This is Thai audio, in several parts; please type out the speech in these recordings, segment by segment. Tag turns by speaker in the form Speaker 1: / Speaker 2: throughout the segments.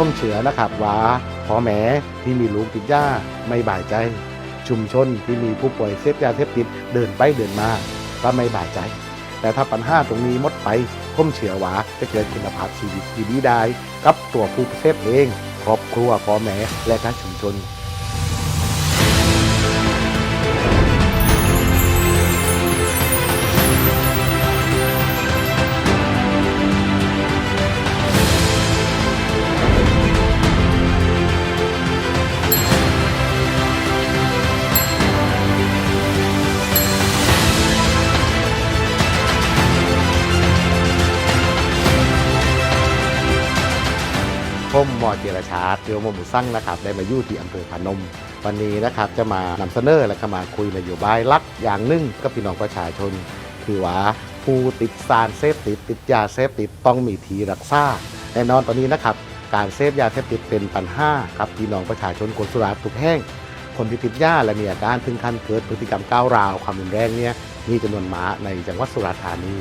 Speaker 1: ผมเชื่อนะครับวาพอแม่ที่มีลูกติดยาไม่บ่ายใจ ชุมชนที่มีผู้ป่วยเสพยาเสพติดเดินไปเดินมาก็ไม่บ่ายใจ แต่ถ้าปัญหาตรงนี้มดไปผมเชื่อวาจะเกิดคุณภาพชีวิตที่ดีได้ กับตัวผู้เสพเอง ครอบครัวพ่อแม่และก็ชุมชน ผมหมอเจรชาติเดียวมหมุสั่งนะครับได้มาอยู่ที่อำเภอพนม วันนี้นะครับจะมานำเสนอและก็มาคุยนโยบายหลักอย่างหนึ่งกับพี่น้องประชาชน คือว่าผู้ติดสารเสพติดติดยาเสพติดต้องมีทีรักษาแน่นอนตอนนี้นะครับการเสพยาเสพติดเป็นปัญหาครับพี่น้องประชาชนคนสุราทุกแห่งคนที่ติดยาและมีอาการถึงขั้นเกิดพฤติกรรมก้าวร้าวความรุนแรงเนี่ยมีจำนวนมาในจังหวัดสุราษฎร์ธานี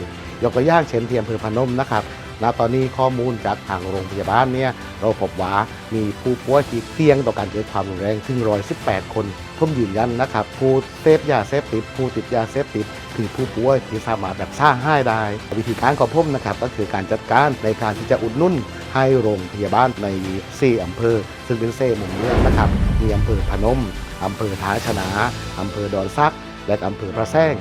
Speaker 1: ยกตัวอย่างเช่นที่อำเภอพนมนะครับ ณตอนนี้ข้อมูลจากทางโรงพยาบาลเนี่ยเราพบว่ามีผู้ป่วยที่เสี่ยงต่อการเกิดความรุนแรงถึง 118 คนผมยืนยันนะครับผู้เสพยาเสพติดผู้ติดยาเสพติดคือผู้ป่วยที่สามารถแบบสร้างให้ได้ วิธีการของผมนะครับก็คือการจัดการในการที่จะอุดหนุนให้โรงพยาบาลใน4อำเภอ ซึ่งเป็นเซ่หมุนเมืองนะครับมีอำเภอพนมอำเภอท้าชนะอำเภอดอนซัก และอำเภอพระแซง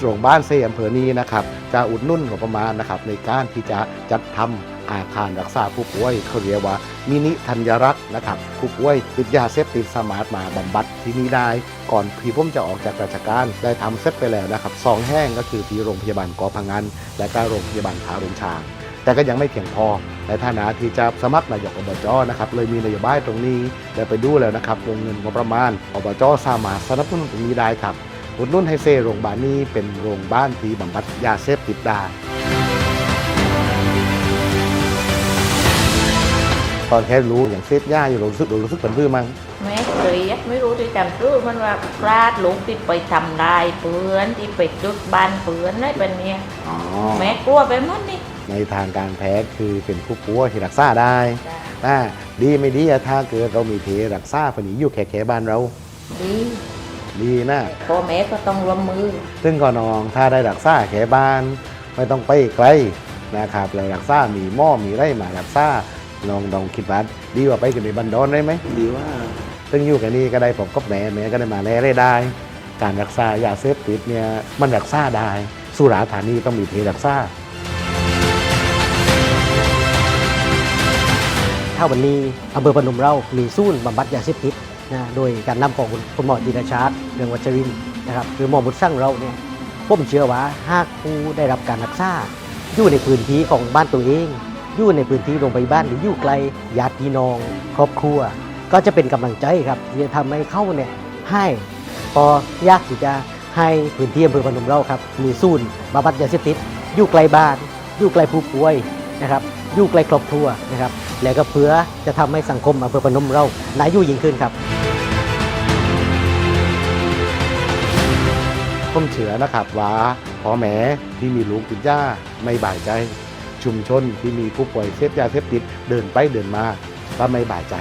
Speaker 1: ส่วนบ้านเซอำเภอนี้นะครับจะอุดหนุ่นงบประมาณนะครับในการที่จะจัดทำอาคารรักษาผู้ป่วยเขาเรียกว่ามินิธัญรักษ์นะครับผู้ป่วยติดยาเสพติดสมารถมาบำบัดที่นี่ได้ ก่อนพี่ผมจะออกจากราชการได้ทำเสร็จไปแล้วนะครับสองแห่งก็คือที่โรงพยาบาลกอพังงานและก็โรงพยาบาลขาโรงชางแต่ก็ยังไม่เพียงพอในฐานะที่จะสมัครนายกอบจนะครับเลยมีนโยบายตรงนี้ได้ไปดูแล้วนะครับวงเงินงบประมาณอบจสามารถสนับสนุนตรงนี้ได้ครับ อุดหนุ่นให้เซโรงพยาบาลนี้เป็นโรงพยาบาลที่บำบัดยาเสพติดได้ตอนแค่รู้อย่างเสพยาอยู่รู้สึกรู้สึกเป็นพื้นมั้ง
Speaker 2: แม่เครียดไม่รู้ที่จำชื่อมันว่าพลาดหลงที่ไปทำลายเพื่อนที่ไปจุดบ้านเพื่อนอะไรแบบเนี้ย
Speaker 1: อ๋อ
Speaker 2: แม่กลัวไปหมดนี่
Speaker 1: ในทางการแพทย์คือเป็นผู้ป่วยที่รักษาได้อ่าดีไม่ดีอะถ้าเกิดเรามีเทรักษาคนนี้อยู่แค่แค่บ้านเรา
Speaker 2: ดี
Speaker 1: ดีนะ
Speaker 2: พ่อแม่ก็ต้องร่วมมือ
Speaker 1: ซึ่งก่อนนองถ้าได้รักษาแค่บ้าน ไม่ต้องไปไกลนะครับแล้วรักษามีหม้อมีไรมารักษาลองลองคิดว่าดีกว่าไปกันในบันดอนได้ไหม
Speaker 3: ดีว่า
Speaker 1: ซึ่งอยู่แค่นี้ก็ได้ผมกับแม่แม่ก็ได้มาแลได้ได้ การรักษายาเสพติดเนี่ยมันรักษาได้ สุราษฎร์ธานีต้องมีเทรักษา
Speaker 4: ถ้าวันนี้อำเภอพนมเรามีศูนย์บำบัดยาเสพติด นะโดยการนำของคุณหมอจิรชาติเรืองวัชรินนะครับหรือหมอบุตรสร้างเราเนี่ยผมเชื่อว่าหากผู้ได้รับการรักษาอยู่ในพื้นที่ของบ้านตัวเอง อยู่ในพื้นที่โรงพยาบาลหรืออยู่ไกลญาติพี่น้อง ครอบครัว ก็จะเป็นกำลังใจครับที่จะทำให้เข้าเนี่ยให้พอยากที่จะให้พื้นที่อำเภอพนมเราครับมีศูนย์บำบัดยาเสพติดอยู่ไกลบ้านอยู่ไกลผู้ป่วยนะครับอยู่ไกลครอบครัวนะครับ แล้วก็เพื่อจะทำให้สังคมอำเภอพนมเราน่าอยู่ยิ่งขึ้นครับ
Speaker 1: ผมเชื่อนะครับว่าพ่อแม่ที่มีลูกติดยาไม่บ่ายใจ ชุมชนที่มีผู้ป่วยเสพยาเสพติดเดินไปเดินมาก็ไม่บ่ายใจ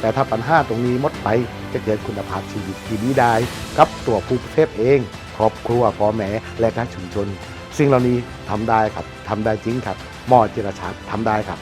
Speaker 1: แต่ถ้าปัญหาตรงนี้หมดไปจะเกิดคุณภาพชีวิตที่ดีได้กับตัวผู้เสพเอง ครอบครัวพ่อแม่และก็ชุมชน สิ่งเหล่านี้ทำได้ครับทำได้จริงครับหมอจิรชาติทำได้ครับ